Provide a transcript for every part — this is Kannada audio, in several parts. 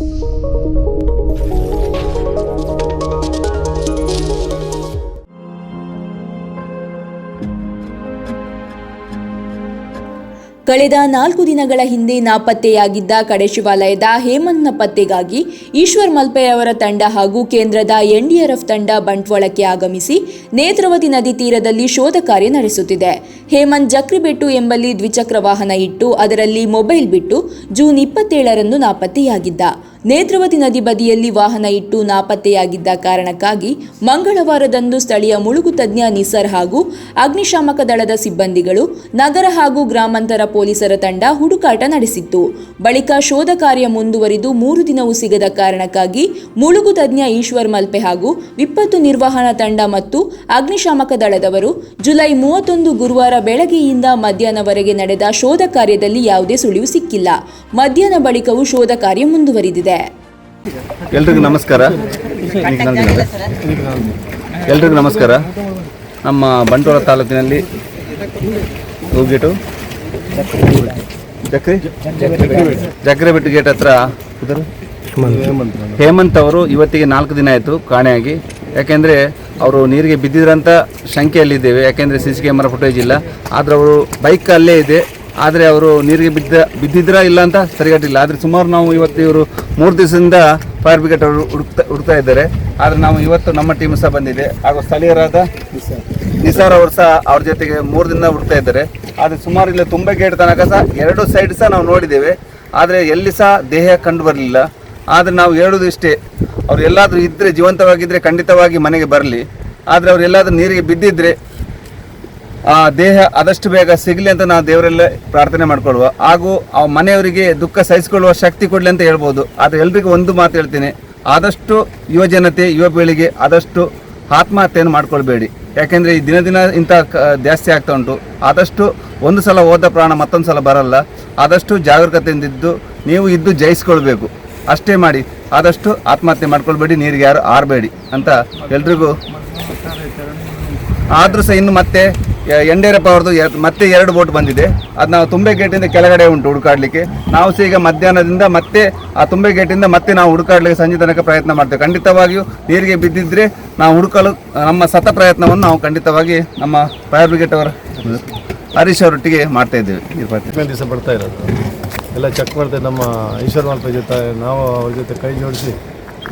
ಕಳೆದ ನಾಲ್ಕು ದಿನಗಳ ಹಿಂದೆ ನಾಪತ್ತೆಯಾಗಿದ್ದ ಕಡೆ ಶಿವಾಲಯದ ಹೇಮಂತ್ನ ಪತ್ತೆಗಾಗಿ ಈಶ್ವರ್ ಮಲ್ಪೆ ಅವರ ತಂಡ ಹಾಗೂ ಕೇಂದ್ರದ ಎನ್ಡಿಆರ್ಎಫ್ ತಂಡ ಬಂಟ್ವಾಳಕ್ಕೆ ಆಗಮಿಸಿ ನೇತ್ರಾವತಿ ನದಿ ತೀರದಲ್ಲಿ ಶೋಧ ಕಾರ್ಯ ನಡೆಸುತ್ತಿದೆ. ಹೇಮಂತ್ ಜಕ್ರಿಬೆಟ್ಟು ಎಂಬಲ್ಲಿ ದ್ವಿಚಕ್ರ ವಾಹನ ಇಟ್ಟು ಅದರಲ್ಲಿ ಮೊಬೈಲ್ ಬಿಟ್ಟು ಜೂನ್ ಇಪ್ಪತ್ತೇಳರಂದು ನಾಪತ್ತೆಯಾಗಿದ್ದ. ನೇತ್ರಾವತಿ ನದಿ ಬದಿಯಲ್ಲಿ ವಾಹನ ಇಟ್ಟು ನಾಪತ್ತೆಯಾಗಿದ್ದ ಕಾರಣಕ್ಕಾಗಿ ಮಂಗಳವಾರದಂದು ಸ್ಥಳೀಯ ಮುಳುಗು ತಜ್ಞ ನಿಸರ್ ಹಾಗೂ ಅಗ್ನಿಶಾಮಕ ದಳದ ಸಿಬ್ಬಂದಿಗಳು ನಗರ ಹಾಗೂ ಗ್ರಾಮಾಂತರ ಪೊಲೀಸರ ತಂಡ ಹುಡುಕಾಟ ನಡೆಸಿತ್ತು. ಬಳಿಕ ಶೋಧ ಕಾರ್ಯ ಮುಂದುವರಿದು ಮೂರು ದಿನವೂ ಸಿಗದ ಕಾರಣಕ್ಕಾಗಿ ಮುಳುಗು ತಜ್ಞ ಈಶ್ವರ್ ಮಲ್ಪೆ ಹಾಗೂ ವಿಪತ್ತು ನಿರ್ವಹಣಾ ತಂಡ ಮತ್ತು ಅಗ್ನಿಶಾಮಕ ದಳದವರು ಜುಲೈ ಮೂವತ್ತೊಂದು ಗುರುವಾರ ಬೆಳಗ್ಗೆಯಿಂದ ಮಧ್ಯಾಹ್ನವರೆಗೆ ನಡೆದ ಶೋಧ ಕಾರ್ಯದಲ್ಲಿ ಯಾವುದೇ ಸುಳಿವು ಸಿಕ್ಕಿಲ್ಲ. ಮಧ್ಯಾಹ್ನ ಬಳಿಕವೂ ಶೋಧ ಕಾರ್ಯ ಮುಂದುವರಿದಿದೆ. ಎಲ್ರಿಗೂ ನಮಸ್ಕಾರ. ಎಲ್ರಿಗೂ ನಮಸ್ಕಾರ. ನಮ್ಮ ಬಂಟ್ವಾಳ ತಾಲೂಕಿನಲ್ಲಿ ಹೋಗಿಟ್ಟು ಚಕ್ರಿ ಜಕ್ರೆಬೆಟ್ಟು ಗೇಟ್ ಹತ್ರ ಹೇಮಂತ್ ಅವರು ಇವತ್ತಿಗೆ ನಾಲ್ಕು ದಿನ ಆಯಿತು ಕಾಣೆಯಾಗಿ ಯಾಕೆಂದರೆ ಅವರು ನೀರಿಗೆ ಬಿದ್ದಿದ್ರಂತ ಶಂಕೆಯಲ್ಲಿದ್ದೇವೆ. ಯಾಕೆಂದರೆ ಸಿ ಸಿ ಕ್ಯಾಮರಾ ಫುಟೇಜ್ ಇಲ್ಲ. ಆದರೆ ಅವರು ಬೈಕ್ ಅಲ್ಲೇ ಇದೆ. ಆದರೆ ಅವರು ನೀರಿಗೆ ಬಿದ್ದ ಬಿದ್ದಿದ್ರಾ ಇಲ್ಲ ಅಂತ ಸರಿಗಟ್ಟಿಲ್ಲ. ಆದರೆ ಸುಮಾರು ನಾವು ಇವತ್ತು ಇವರು ಮೂರು ದಿವಸದಿಂದ ಫೈರ್ ಬ್ರಿಗೇಡ್ ಅವರು ಹುಡುಕ್ತಾ ಹುಡುಕ್ತಾ ಇದ್ದಾರೆ. ಆದರೆ ನಾವು ಇವತ್ತು ನಮ್ಮ ಟೀಮ್ ಸಹ ಬಂದಿದೆ. ಹಾಗೂ ಸ್ಥಳೀಯರಾದ ನಿಸಾರ್ ಅವರು ಸಹ ಅವ್ರ ಜೊತೆಗೆ ಮೂರು ದಿನ ಹುಡುಕ್ತಾ ಇದ್ದಾರೆ. ಆದರೆ ಸುಮಾರು ಇಲ್ಲಿ ತುಂಬ ಗೇಟ್ ತನಕ ಸಹ ಎರಡು ಸೈಡ್ ಸಹ ನಾವು ನೋಡಿದ್ದೇವೆ. ಆದರೆ ಎಲ್ಲಿ ಸಹ ದೇಹ ಕಂಡು ಬರಲಿಲ್ಲ. ಆದರೆ ನಾವು ಹೇಳೋದು ಇಷ್ಟೇ, ಅವ್ರು ಎಲ್ಲಾದರೂ ಇದ್ದರೆ ಜೀವಂತವಾಗಿದ್ದರೆ ಖಂಡಿತವಾಗಿ ಮನೆಗೆ ಬರಲಿ. ಆದರೆ ಅವರು ಎಲ್ಲಾದರೂ ನೀರಿಗೆ ಬಿದ್ದಿದ್ರೆ ಆ ದೇಹ ಆದಷ್ಟು ಬೇಗ ಸಿಗಲಿ ಅಂತ ನಾವು ದೇವರೆಲ್ಲ ಪ್ರಾರ್ಥನೆ ಮಾಡ್ಕೊಳ್ಳುವ. ಹಾಗೂ ಆ ಮನೆಯವರಿಗೆ ದುಃಖ ಸಹಿಸಿಕೊಳ್ಳುವ ಶಕ್ತಿ ಕೊಡಲಿ ಅಂತ ಹೇಳ್ಬೋದು. ಆದರೆ ಎಲ್ರಿಗೂ ಒಂದು ಮಾತು ಹೇಳ್ತೀನಿ. ಆದಷ್ಟು ಯುವ ಜನತೆ ಯುವ ಪೀಳಿಗೆ ಆದಷ್ಟು ಆತ್ಮಹತ್ಯೆಯನ್ನು ಮಾಡ್ಕೊಳ್ಬೇಡಿ. ಯಾಕೆಂದರೆ ಈ ದಿನ ದಿನ ಇಂಥ ಜಾಸ್ತಿ ಆಗ್ತಾ ಉಂಟು. ಆದಷ್ಟು ಒಂದು ಸಲ ಹೋದ ಪ್ರಾಣ ಮತ್ತೊಂದು ಸಲ ಬರಲ್ಲ. ಆದಷ್ಟು ಜಾಗರೂಕತೆಯಿಂದಿದ್ದು ನೀವು ಇದ್ದು ಜಯಿಸ್ಕೊಳ್ಬೇಕು. ಅಷ್ಟೇ ಮಾಡಿ. ಆದಷ್ಟು ಆತ್ಮಹತ್ಯೆ ಮಾಡ್ಕೊಳ್ಬೇಡಿ. ನೀರಿಗೆ ಯಾರು ಆರಬೇಡಿ ಅಂತ ಎಲ್ರಿಗೂ. ಆದರೂ ಸಹ ಇನ್ನು ಮತ್ತೆ ಎಂಡೇರಪ್ಪ ಅವ್ರದ್ದು ಮತ್ತೆ ಎರಡು ಬೋಟ್ ಬಂದಿದೆ. ಅದು ನಾವು ತುಂಬೆ ಗೇಟಿಂದ ಕೆಳಗಡೆ ಉಂಟು ಹುಡುಕಾಡ್ಲಿಕ್ಕೆ. ನಾವು ಸಹ ಈಗ ಮಧ್ಯಾಹ್ನದಿಂದ ಮತ್ತೆ ಆ ತುಂಬೆ ಗೇಟಿಂದ ಮತ್ತೆ ನಾವು ಹುಡುಕಾಡ್ಲಿಕ್ಕೆ ಸಂಜೆ ತನಕ ಪ್ರಯತ್ನ ಮಾಡ್ತೇವೆ. ಖಂಡಿತವಾಗಿಯೂ ನೀರಿಗೆ ಬಿದ್ದಿದ್ರೆ ನಾವು ಹುಡುಕಲು, ನಮ್ಮ ಸತ ಪ್ರಯತ್ನವನ್ನು ನಾವು ಖಂಡಿತವಾಗಿ ನಮ್ಮ ಫೈರ್ ಬ್ರಿಗೇಡ್ ಅವರ ಹರೀಶ್ ಅವರೊಟ್ಟಿಗೆ ಮಾಡ್ತಾ ಇದ್ದೇವೆ. ದಿವಸ ಬರ್ತಾ ಇರೋದು. ಎಲ್ಲ ಚೆಕ್ ಮಾಡ್ತೇವೆ ನಮ್ಮ ಈಶ್ವರ್ ಮಾಲ್ಪ ಜೊತೆ, ನಾವು ಅವ್ರ ಜೊತೆ ಕೈ ಜೋಡಿಸಿ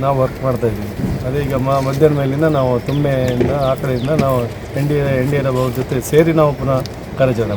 ನಾವು ವರ್ಕ್ ಮಾಡ್ತಾ ಇದ್ದೀವಿ. ಅದೇ ಈಗ ಮ ಮಧ್ಯಾಹ್ನ ಮೇಲಿಂದ ನಾವು ತುಂಬೆಯಿಂದ ಆ ಕಡೆಯಿಂದ ನಾವು ಎನ್ ಡಿ ಎನ್ ಜೊತೆ ಸೇರಿ ನಾವು ಪುನಃ ಕಾರ್ಯಾಚರಣೆ